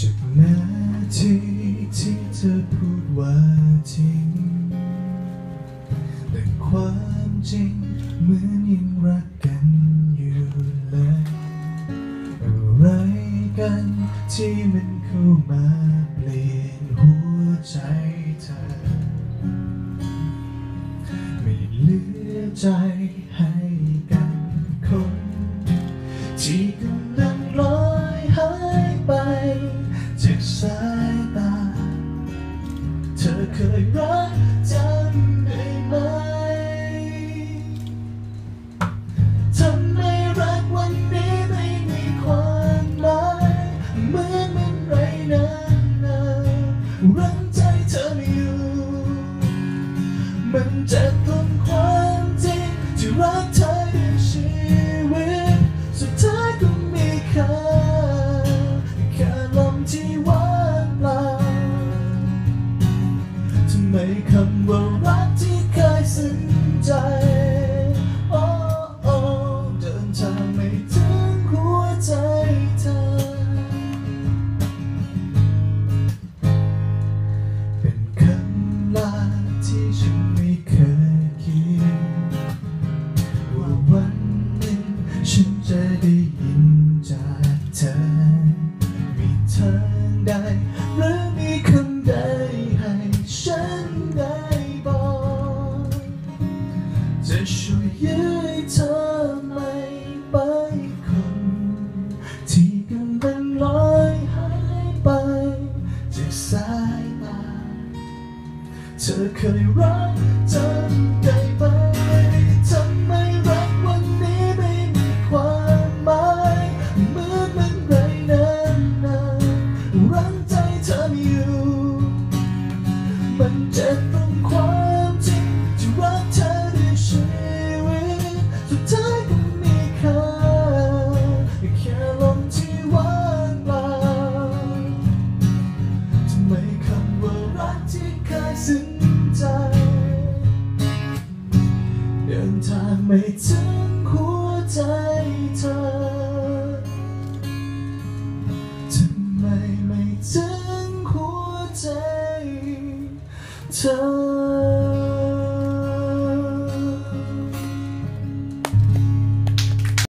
จากนาทีที่เธอพูดว่าจริง แต่ความจริงเหมือนยังรักกันอยู่เลยอะไรกันที่มันเข้ามาเปลี่ยนหัวใจเธอ ไม่เหลือใจให้กันคน ที่กำลังลอายตา เธอเคยรักจำได้ไหม ทำไมรักวันนี้ไม่มีความหมายเหมือนมันไรนานๆรังใจเธอไม่อยู่ มันเจ็ ไมคำว่ารักที่เคยซึ้งใจ โอ้โอ้เดินทางไม่ถึงหัวใจเธอ เป็นคำลาที่ฉันไม่เคยคิด ว่าวันหนึ่งฉันจะได้ยินจากเธอ มีทางใดหรือ เธอเคยรักจำ ไม่ถึงหัวใจเธอทำไมไม่ถึงหัวใจเธอ